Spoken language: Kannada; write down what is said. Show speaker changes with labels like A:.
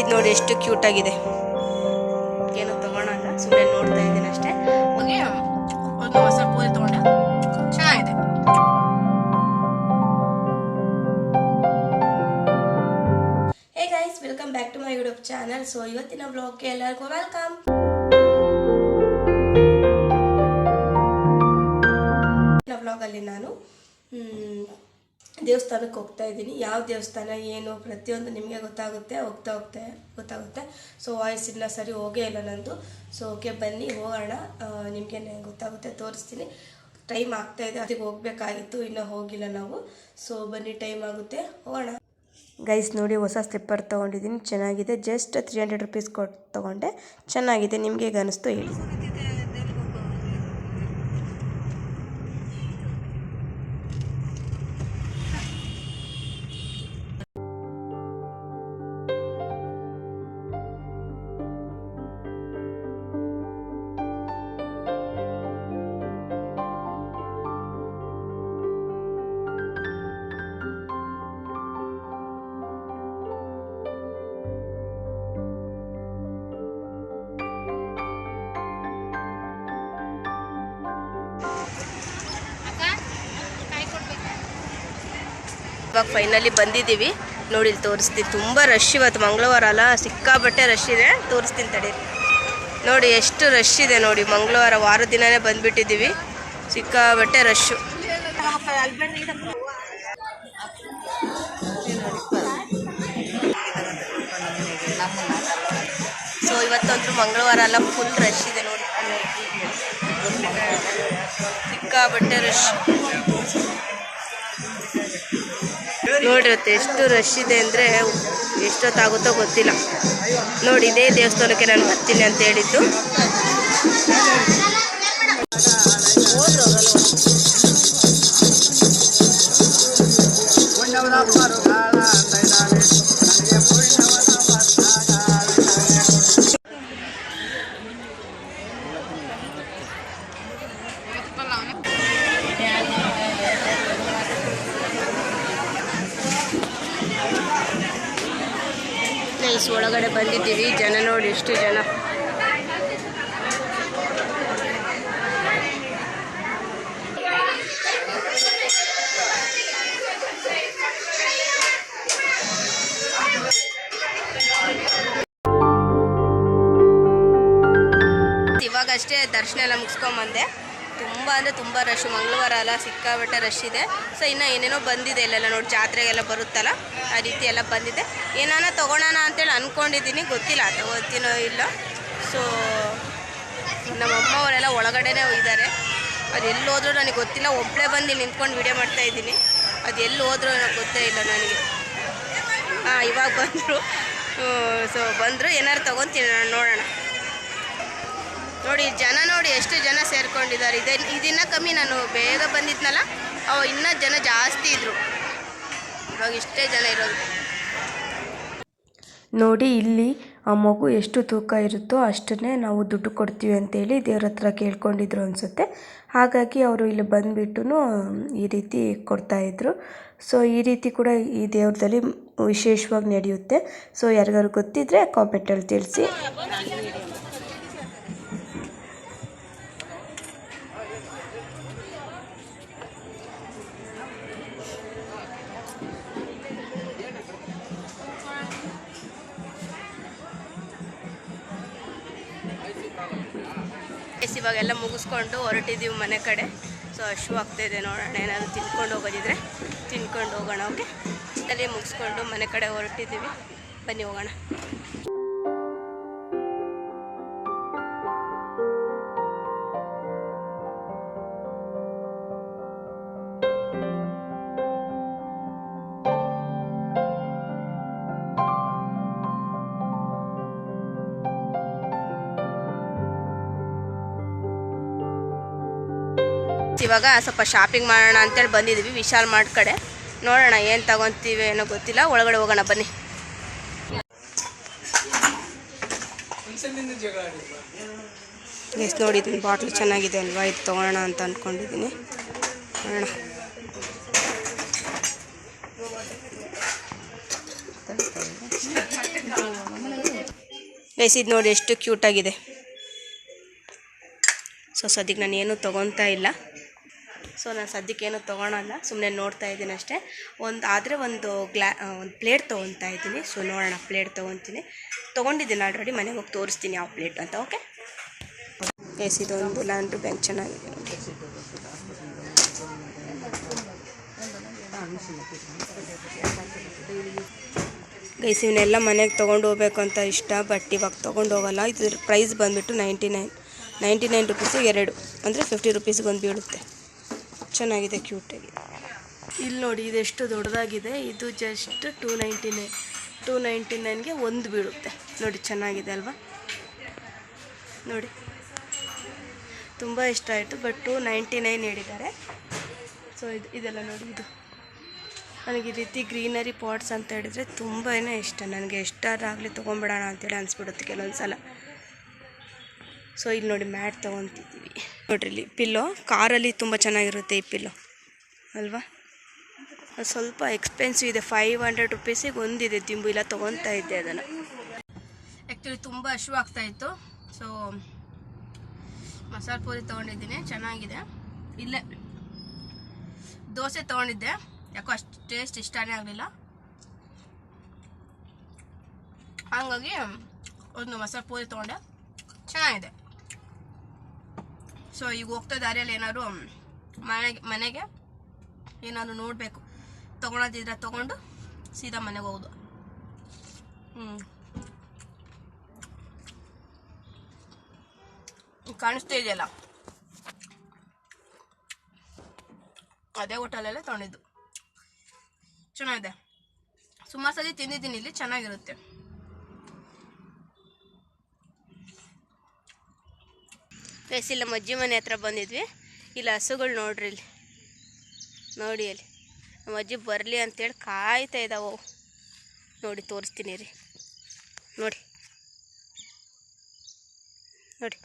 A: ಇದು ನೋಡಿ ಎಷ್ಟು ಕ್ಯೂಟ್ ಆಗಿದೆ. ಏನು ತಗೊಳಲ್ಲ ಸುಮ್ಮನೆ ನೋಡ್ತಾ ಇದ್ದೀನಿ ಅಷ್ಟೇ.
B: ಹೋಗಿ ಒಂದು ಹೊಸ ಪೂರಿ ತಗೊಂಡೆ? ಚೆನ್ನಾಗಿದೆ.
A: Hey guys welcome back to my YouTube channel so ಇವತ್ತಿನ ಬ್ಲಾಗ್ಗೆ ಎಲ್ಲರಿಗೂ ವೆಲ್ಕಮ್ ಬ್ಲಾಗಲ್ಲಿ ನಾನು ದೇವಸ್ಥಾನಕ್ಕೆ ಹೋಗ್ತಾ ಇದ್ದೀನಿ. ಯಾವ ದೇವಸ್ಥಾನ, ಏನು, ಪ್ರತಿಯೊಂದು ನಿಮಗೆ ಗೊತ್ತಾಗುತ್ತೆ, ಹೋಗ್ತಾ ಹೋಗ್ತಾ ಗೊತ್ತಾಗುತ್ತೆ. ಸೊ ವಾಯ್ಸ್ ಇಲ್ಲ ಸರಿ ಹೋಗೇ ಇಲ್ಲ ನಂದು. ಸೊ ಓಕೆ ಬನ್ನಿ, ಹೋಗೋಣ. ನಿಮಗೆ ಗೊತ್ತಾಗುತ್ತೆ, ತೋರಿಸ್ತೀನಿ. ಟೈಮ್ ಆಗ್ತಾ ಇದೆ, ಅದಕ್ಕೆ ಹೋಗಬೇಕಾಗಿತ್ತು, ಇನ್ನೂ ಹೋಗಿಲ್ಲ ನಾವು. ಸೊ ಬನ್ನಿ ಟೈಮ್ ಆಗುತ್ತೆ, ಹೋಗೋಣ. ಗೈಸ್ ನೋಡಿ, ಹೊಸ ಸ್ಲಿಪ್ಪರ್ ತೊಗೊಂಡಿದ್ದೀನಿ, ಚೆನ್ನಾಗಿದೆ. ಜಸ್ಟ್ ತ್ರೀ ಹಂಡ್ರೆಡ್ ರುಪೀಸ್ ಕೊಟ್ಟು ತೊಗೊಂಡೆ. ಚೆನ್ನಾಗಿದೆ, ನಿಮಗೆ ಈಗ ಅನಿಸ್ತು ಹೇಳಿ. ಇವಾಗ ಫೈನಲಿ ಬಂದಿದ್ದೀವಿ. ನೋಡಿ ತೋರಿಸ್ತೀನಿ. ತುಂಬ ರಶ್ ಇವತ್ತು ಮಂಗಳವಾರ ಅಲ್ಲ? ಸಿಕ್ಕಾಬಟ್ಟೆ ರಶ್ ಇದೆ. ತೋರಿಸ್ತೀನಿ ತಡೀರಿ ನೋಡಿ, ಎಷ್ಟು ರಶ್ ಇದೆ ನೋಡಿ. ಮಂಗಳವಾರ ವಾರ ದಿನನೇ ಬಂದುಬಿಟ್ಟಿದ್ದೀವಿ. ಸಿಕ್ಕಾಬಟ್ಟೆ ರಶ್ಶು ಸೊ ಇವತ್ತಂತೂ ಮಂಗಳವಾರ ಅಲ್ಲ ಫುಲ್ ರಶ್ ಇದೆ ನೋಡಿ. ಸಿಕ್ಕಾಬಟ್ಟೆ ರಶ್ ನೋಡಿರುತ್ತೆ ಎಷ್ಟು ರಶ್ ಇದೆ ಅಂದರೆ ಎಷ್ಟೊತ್ತಾಗುತ್ತೋ ಗೊತ್ತಿಲ್ಲ. ನೋಡಿ ಇದೇ ದೇವಸ್ಥಾನಕ್ಕೆ ನಾನು ಬರ್ತೀನಿ ಅಂತ ಹೇಳಿದ್ದು. ಒಳಗಡೆ ಬಂದಿದ್ದೀವಿ. ಜನ ನೋಡಿ ಎಷ್ಟು ಜನ. ಇವಾಗಷ್ಟೇ ದರ್ಶನ ಎಲ್ಲ ಮುಗಿಸ್ಕೊಂಬಂದೆ. ತುಂಬ ಅಂದರೆ ತುಂಬ ರಶ್ ಮಂಗಳವಾರ ಅಲ್ಲ ಸಿಕ್ಕಾಬಟ್ಟೆ ರಶ್ ಇದೆ. ಸೊ ಇನ್ನು ಏನೇನೋ ಬಂದಿದೆ ಇಲ್ಲೆಲ್ಲ ನೋಡಿ, ಜಾತ್ರೆಗೆಲ್ಲ ಬರುತ್ತಲ್ಲ, ಆ ರೀತಿ ಎಲ್ಲ ಬಂದಿದೆ. ಏನಾನ ತೊಗೊಳೋಣ ಅಂತೇಳಿ ಅಂದ್ಕೊಂಡಿದ್ದೀನಿ ಗೊತ್ತಿಲ್ಲ ತಗೋತೀನೋ ಇಲ್ಲ. ಸೊ ನಮ್ಮ ಅಮ್ಮ ಅವರೆಲ್ಲ ಒಳಗಡೆನೇ ಇದ್ದಾರೆ. ಅದು ಎಲ್ಲಿ ಹೋದ್ರೂ ನನಗೆ ಗೊತ್ತಿಲ್ಲ ಒಬ್ಬಳೇ ಬಂದು ನಿಂತ್ಕೊಂಡು ವಿಡಿಯೋ ಮಾಡ್ತಾ ಇದ್ದೀನಿ. ಅದು ಎಲ್ಲಿ ಹೋದ್ರೂ ನನಗೆ ಗೊತ್ತೇ ಇಲ್ಲ ನನಗೆ. ಹಾಂ ಇವಾಗ ಬಂದರು. ಸೊ ಬಂದರು ಏನಾರು ತೊಗೊತೀನಿ, ನೋಡೋಣ. ನೋಡಿ, ಜನ ನೋಡಿ ಎಷ್ಟು ಜನ ಸೇರ್ಕೊಂಡಿದ್ದಾರೆ. ಇದೆ ಇದನ್ನ ಕಮ್ಮಿ ನಾನು ಬೇಗ ಬಂದಿದ್ನಲ್ಲ, ಅವು ಇನ್ನೂ ಜನ ಜಾಸ್ತಿ ಇದ್ರು. ಇವಾಗ ಇಷ್ಟೇ ಜನ ಇರೋದು. ನೋಡಿ, ಇಲ್ಲಿ ಆ ಮಗು ಎಷ್ಟು ತೂಕ ಇರುತ್ತೋ ಅಷ್ಟನ್ನೇ ನಾವು ದುಡ್ಡು ಕೊಡ್ತೀವಿ ಅಂತೇಳಿ ದೇವ್ರ ಹತ್ರ ಕೇಳ್ಕೊಂಡಿದ್ರು ಅನಿಸುತ್ತೆ. ಹಾಗಾಗಿ ಅವರು ಇಲ್ಲಿ ಬಂದುಬಿಟ್ಟು ಈ ರೀತಿ ಕೊಡ್ತಾಯಿದ್ರು ಸೊ ಈ ರೀತಿ ಕೂಡ ಈ ದೇವ್ರದಲ್ಲಿ ವಿಶೇಷವಾಗಿ ನಡೆಯುತ್ತೆ. ಸೊ ಯಾರಿಗಾರು ಗೊತ್ತಿದ್ದರೆ ಕಾಮೆಂಟಲ್ಲಿ ತಿಳಿಸಿ. ಇವಾಗೆಲ್ಲ ಮುಗಿಸ್ಕೊಂಡು ಹೊರಟಿದ್ದೀವಿ ಮನೆ ಕಡೆ. ಸೊ ಶೂ ಆಗ್ತಾ ಇದೆ ನೋಡೋಣ, ಏನಾದರೂ ತಿನ್ಕೊಂಡು ಹೋಗೋದಿದ್ರೆ ತಿನ್ಕೊಂಡು ಹೋಗೋಣ ಓಕೆ ಅಲ್ಲಿ ಮುಗಿಸ್ಕೊಂಡು ಮನೆ ಕಡೆ ಹೊರಟಿದ್ದೀವಿ. ಬನ್ನಿ ಹೋಗೋಣ. ಇವಾಗ ಸ್ವಲ್ಪ ಶಾಪಿಂಗ್ ಮಾಡೋಣ ಅಂತೇಳಿ ಬಂದಿದ್ದೀವಿ ವಿಶಾಲ್ ಮಾರ್ಟ್ ಕಡೆ. ನೋಡೋಣ ಏನು ತಗೊತೀವಿ ಏನೋ ಗೊತ್ತಿಲ್ಲ. ಒಳಗಡೆ ಹೋಗೋಣ ಬನ್ನಿ. ಎಷ್ಟು ನೋಡಿದ್ದೀನಿ ಬಾಟ್ಲು ಚೆನ್ನಾಗಿದೆ ಅಲ್ವಾ? ಇದು ತೊಗೊಳ್ಳೋಣ ಅಂತ ಅಂದ್ಕೊಂಡಿದ್ದೀನಿ ನೋಡೋಣ. ಬೇಯಿಸಿದ್ದು ನೋಡಿ ಎಷ್ಟು ಕ್ಯೂಟಾಗಿದೆ ಸೊ ಸದ್ಯಕ್ಕೆ ನಾನು ಏನೂ ತೊಗೊತಾ ಇಲ್ಲ. ಸೊ ನಾನು ಸದ್ಯಕ್ಕೆ ಏನೂ ತೊಗೊಳಲ್ಲ ಸುಮ್ಮನೆ ನೋಡ್ತಾ ಇದ್ದೀನಿ ಅಷ್ಟೇ. ಒಂದು ಆದರೆ ಒಂದು ಗ್ಲಾ ಒಂದು ಪ್ಲೇಟ್ ತೊಗೊತಾ ಇದ್ದೀನಿ. ಸೊ ನೋಡೋಣ, ಪ್ಲೇಟ್ ತೊಗೊತೀನಿ. ತೊಗೊಂಡಿದ್ದೀನಿ ಆಲ್ರೆಡಿ ಮನೆಗೆ ಹೋಗಿ ತೋರಿಸ್ತೀನಿ ಯಾವ ಪ್ಲೇಟ್ ಅಂತ, ಓಕೆ? ಎಸ್, ಇದೊಂದು ಲಾಂಡ್ರಿ ಬ್ಯಾಂಕ್ ಚೆನ್ನಾಗಿದೆ. ನೋಡಿ ಗೈಸ್, ಇವನ್ನೆಲ್ಲ ಮನೆಗೆ ತೊಗೊಂಡು ಹೋಗ್ಬೇಕು ಅಂತ ಇಷ್ಟ, ಬಟ್ ಇವಾಗ ತೊಗೊಂಡು ಹೋಗಲ್ಲ. ಇದ್ರ ಪ್ರೈಸ್ ಬಂದುಬಿಟ್ಟು ನೈಂಟಿ ನೈನ್ ನೈಂಟಿ ನೈನ್ ರುಪೀಸಿಗೆ ಎರಡು, ಅಂದರೆ ಫಿಫ್ಟಿ ರುಪೀಸ್ಗೆ ಒಂದು ಬೀಳುತ್ತೆ. ಚೆನ್ನಾಗಿದೆ ಕ್ಯೂಟಾಗಿ ಇಲ್ಲಿ ನೋಡಿ ಇದೆಷ್ಟು ದೊಡ್ಡದಾಗಿದೆ. ಇದು just two ninety nine two ninety ನೈನ್ಗೆ ಒಂದು ಬೀಳುತ್ತೆ. ನೋಡಿ, ಚೆನ್ನಾಗಿದೆ ಅಲ್ವಾ? ನೋಡಿ. ತುಂಬ ಇಷ್ಟ ಆಯಿತು ಬಟ್ ಟೂ ನೈಂಟಿ ನೈನ್ ಹೇಳಿದ್ದಾರೆ. ಸೊ ಇದು, ಇದೆಲ್ಲ ನೋಡಿ, ಇದು. ನನಗೆ ಈ ರೀತಿ ಗ್ರೀನರಿ ಪಾಟ್ಸ್ ಅಂತ ಹೇಳಿದರೆ ತುಂಬಾ ಇಷ್ಟ. ನನಗೆ ಎಷ್ಟಾರಾಗಲಿ ತೊಗೊಂಬಿಡೋಣ ಅಂತೇಳಿ ಅನಿಸ್ಬಿಡುತ್ತೆ ಕೆಲವೊಂದು ಸಲ ಸೊ ಇಲ್ಲಿ ನೋಡಿ ಮ್ಯಾಟ್ ತೊಗೊತಿದ್ದೀವಿ. ನೋಡ್ರಿ ಪಿಲ್ಲೋ ಕಾರಲ್ಲಿ ತುಂಬ ಚೆನ್ನಾಗಿರುತ್ತೆ ಈ ಪಿಲ್ಲೋ ಅಲ್ವಾ? ಸ್ವಲ್ಪ ಎಕ್ಸ್ಪೆನ್ಸಿವ್ ಇದೆ ಫೈವ್ ಹಂಡ್ರೆಡ್ ರುಪೀಸಿಗೆ ಒಂದಿದೆ ದಿಂಬು, ಇಲ್ಲ ತೊಗೊತಾ ಇದ್ದೆ ಅದನ್ನು. ಆ್ಯಕ್ಚುಲಿ ತುಂಬ ಹಶು ಆಗ್ತಾ ಇತ್ತು. ಸೊ ಮಸಾಲೆ ಪೂರಿ ತೊಗೊಂಡಿದ್ದೀನಿ, ಚೆನ್ನಾಗಿದೆ. ಇಲ್ಲೇ ದೋಸೆ ತೊಗೊಂಡಿದ್ದೆ. ಯಾಕೋ ಅಷ್ಟು ಟೇಸ್ಟ್ ಇಷ್ಟನೇ ಆಗಲಿಲ್ಲ. ಹಾಗಾಗಿ ಒಂದು ಮಸಾಲೆ ಪೂರಿ ತೊಗೊಂಡೆ. ಚೆನ್ನಾಗಿದೆ. ಸೊ ಈಗ ಹೋಗ್ತಾ ದಾರಿಯಲ್ಲಿ ಏನಾದ್ರು ಮನೆಗೆ ಮನೆಗೆ ಏನಾದ್ರು ನೋಡಬೇಕು. ತೊಗೊಳೋದಿದ್ರೆ ತೊಗೊಂಡು ಸೀದಾ ಮನೆಗೆ ಹೋಗೋದು. ಹ್ಞೂ ಕಾಣಿಸ್ತಾ ಇದೆಯಲ್ಲ? ಅದೇ ಹೋಟೆಲಲ್ಲೇ ತೊಗೊಂಡಿದ್ದು. ಚೆನ್ನಾಗಿದೆ. ಸುಮಾರು ಸಲ ತಿಂದಿದ್ದೀನಿ ಇಲ್ಲಿ, ಚೆನ್ನಾಗಿರುತ್ತೆ. ಪ್ಲಸ್ ಇಲ್ಲಿ ನಮ್ಮ ಅಜ್ಜಿ ಮನೆ ಹತ್ರ ಬಂದಿದ್ವಿ. ಇಲ್ಲಿ ಹಸುಗಳು ನೋಡ್ರಿ ಇಲ್ಲಿ. ನೋಡಿ ಅಲ್ಲಿ. ನಮ್ಮ ಅಜ್ಜಿ ಬರಲಿ ಅಂತೇಳಿ ಕಾಯ್ತಾ ಇದ್ದಾವೆ ನೋಡಿ, ತೋರಿಸ್ತೀನಿ ರೀ. ನೋಡಿ. ನೋಡಿ.